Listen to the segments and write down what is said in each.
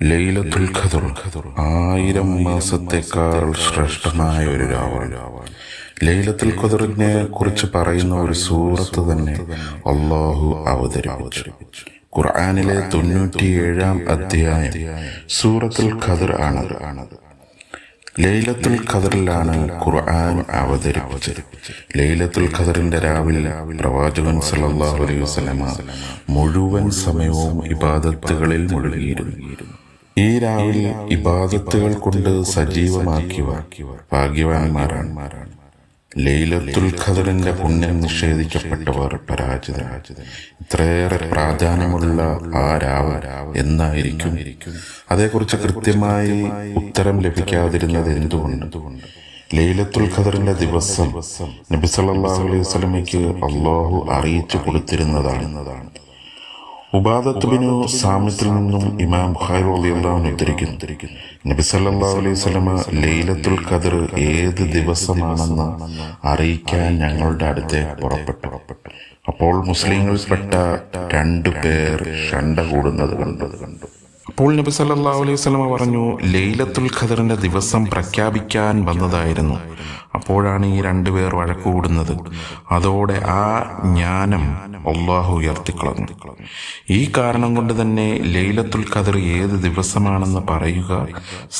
ലൈലത്തുൽ ഖദർ ആയിരം മാസത്തെക്കാൾ ശ്രേഷ്ഠമായ ഒരു രാവാണ് ലൈലത്തുൽ ഖദറിനെ കുറിച്ച് പറയുന്ന ഒരു സൂറത്ത് തന്നെ അള്ളാഹു അവതരിപ്പിച്ചു. ഖുർആാനിലെ തൊണ്ണൂറ്റിയേഴാം അധ്യായം സൂറത്തുൽ ഖദർ ആണ്. ലൈലത്തുൽ ഖദറിലാണ് ഖുർആൻ അവതരിപ്പിച്ചത്. ലൈലത്തുൽ ഖദറിന്റെ രാവിലെ പ്രവാചകൻ സല്ലല്ലാഹു അലൈഹി വസല്ലമ മുഴുവൻ സമയവും ഇബാദത്തുകളിൽ മുഴുകിയിരുന്നു. ഈ രാവിലെ ഇബാദത്തുകൾ കൊണ്ട് സജീവമാക്കിയവർ ഭാഗ്യവാന്മാരാണ്. ലൈലത്തുൽ ഖദറിന്റെ പുണ്യം നിഷേധിക്കപ്പെട്ടവർ പരാജിത ഇത്രയേറെ പ്രാധാന്യമുള്ള ആ രാവ് എന്നായിരിക്കും. അതേക്കുറിച്ച് കൃത്യമായി ഉത്തരം ലഭിക്കാതിരുന്നത് എന്തുകൊണ്ട്? ലൈലത്തുൽ ഖദറിന്റെ ദിവസം നബി സല്ലല്ലാഹു അലൈഹി വസല്ലമയ്ക്ക് അള്ളാഹു അറിയിച്ചു കൊടുത്തിരുന്നതാണ്. ഉബാദത്ത് ബിനു സാമിത്തിൽ നിന്നും ഇമാം ബുഖാരി അൻഹു ഉദ്ധരിക്കുന്നു. നബി സല്ലല്ലാഹു അലൈഹി വസല്ലമ ലൈലത്തുൽ ഖദർ ഏത് ദിവസമാണെന്ന് അറിയിക്കാൻ ഞങ്ങളുടെ അടുത്തേക്ക് പുറപ്പെട്ടു. അപ്പോൾ മുസ്ലിങ്ങൾപ്പെട്ട രണ്ടു പേർ ഷണ്ട കൂടുന്നത് കണ്ടത് കണ്ടു. അപ്പോൾ നബി സല്ലല്ലാഹു അലൈഹി വസല്ലമ പറഞ്ഞു ലൈലത്തുൽ ഖദറിന്റെ ദിവസം പ്രഖ്യാപിക്കാൻ വന്നതായിരുന്നു. അപ്പോഴാണ് ഈ രണ്ടുപേർ വഴക്കുകൂടുന്നത് അതോടെ ആ ജ്ഞാനം അള്ളാഹു ഉയർത്തിക്കളഞ്ഞു. ഈ കാരണം കൊണ്ട് തന്നെ ലൈലത്തുൽ ഖദർ ഏത് ദിവസമാണെന്ന് പറയുക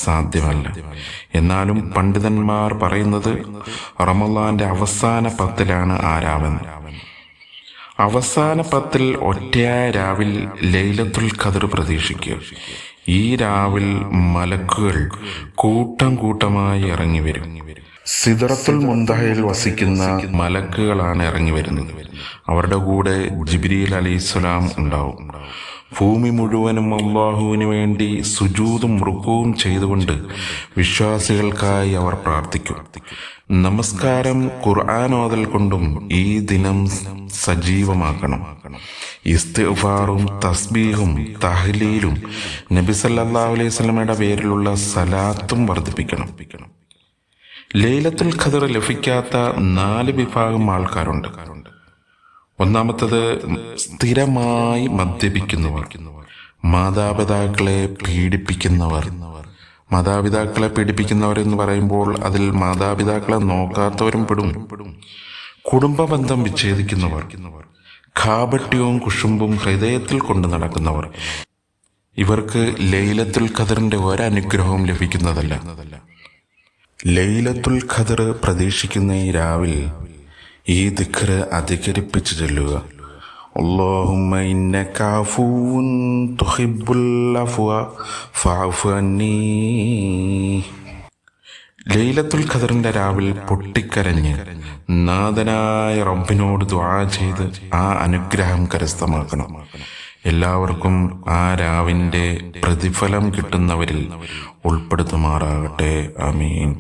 സാധ്യമല്ല. എന്നാലും പണ്ഡിതന്മാർ പറയുന്നത് റമലാന്റെ അവസാന പത്തിലാണ് ആ രാവെന്ന് അവസാന പത്തിൽ ഒറ്റയായ രാവിൽ ലൈലത്തുൽ ഖദർ പ്രതീക്ഷിക്കുക. ഈ രാവിൽ മലക്കുകൾ കൂട്ടം കൂട്ടമായി ഇറങ്ങി വരും. സിദറത്തുൽ മുന്തഹയിൽ വസിക്കുന്ന മലക്കുകളാണ് ഇറങ്ങി വരുന്നത്. അവരുടെ കൂടെ ജിബ്രീൽ അലൈഹിസ്സലാം ഉണ്ടാവും. ഭൂമി മുഴുവനും അള്ളാഹുവിന് വേണ്ടി സുജൂതും റുക്കവും ചെയ്തുകൊണ്ട് വിശ്വാസികൾക്കായി അവർ പ്രാർത്ഥിക്കും. നമസ്കാരം ഖുർആൻ ഓതൽ കൊണ്ടും ഈ ദിനം സജീവമാക്കണം. ഇസ്തിഫാറും തസ്ബീഹും തഹ്ലീലും നബി സല്ലല്ലാഹു അലൈഹി പേരിലുള്ള സലാത്തും വർദ്ധിപ്പിക്കണം. ലൈലത്തുൽ ഖദർ ലഭിക്കാത്ത നാല് വിഭാഗം ആൾക്കാരുണ്ട്. ഒന്നാമത്തത് സ്ഥിരമായി മദ്യപിക്കുന്നവർ മാതാപിതാക്കളെ പീഡിപ്പിക്കുന്നവർ മാതാപിതാക്കളെ പീഡിപ്പിക്കുന്നവരെന്ന് പറയുമ്പോൾ അതിൽ മാതാപിതാക്കളെ നോക്കാത്തവരും പെടും. കുടുംബ ബന്ധം വിച്ഛേദിക്കുന്നവർ കാപട്യവും കുഷുമ്പും ഹൃദയത്തിൽ കൊണ്ടു നടക്കുന്നവർ ഇവർക്ക് ലൈലത്തുൽ ഖദറിന്റെ ഒരനുഗ്രഹവും ലഭിക്കുന്നതല്ല. ലൈലത്തുൽ ഖദർ പ്രതീക്ഷിക്കുന്ന ഈ രാവിൽ ഈ ദിഖർ അധികരിപ്പിച്ചു ചൊല്ലുക. اللهم إنك عفو تحب العفو فاعف عني ലൈലത്തുൽ ഖദറിന്റെ രാവിൽ പൊട്ടിക്കരഞ്ഞ് നാഥനായ റബ്ബിനോട് ദുആ ചെയ്ത് ആ അനുഗ്രഹം കരസ്ഥമാക്കണം എല്ലാവർക്കും ആ രാവിന്റെ പ്രതിഫലം കിട്ടുന്നവരിൽ ഉൾപ്പെടുത്തുമാറാകട്ടെ അമീൻ